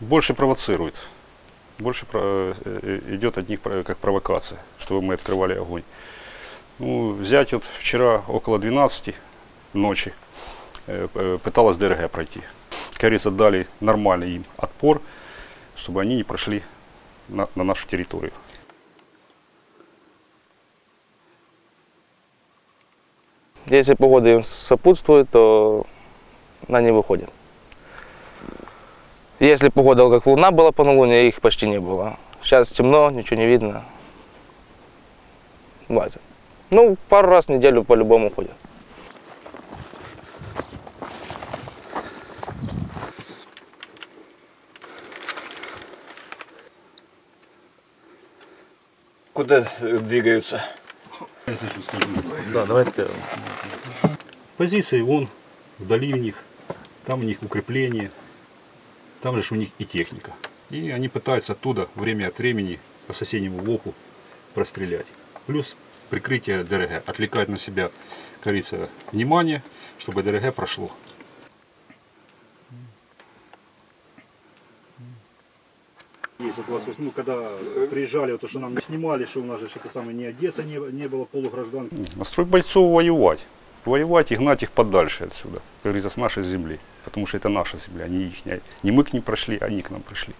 больше провоцирует. Больше про- э, э, идет от них про- как провокация, чтобы мы открывали огонь. Ну, взять вот вчера около 12 ночи э, э, пыталась ДРГ пройти. Говорится, дали нормальный им отпор, чтобы они не прошли на, на нашу территорию. Если погода им сопутствует, то они не выходят. Если погода как луна была по новолунию, их почти не было. Сейчас темно, ничего не видно. Лазят. Ну, пару раз в неделю по-любому ходят. Куда э, двигаются? Да, давайте. Позиции вон, вдали у них, там у них укрепление, там же у них и техника. И они пытаются оттуда время от времени по соседнему воку прострелять. Плюс прикрытие ДРГ, отвлекать на себя, как говорится, внимание, чтобы ДРГ прошло. Есть вот у вас, ну, когда приезжали, то, что нам не снимали, что у нас же это самое, не Одесса не, не было полуграждан. Настрой бойцов воевать. Воевать и гнать их подальше отсюда, как говорится, с нашей земли. Потому что это наша земля, не их. Не мы к ним прошли, они к нам пришли.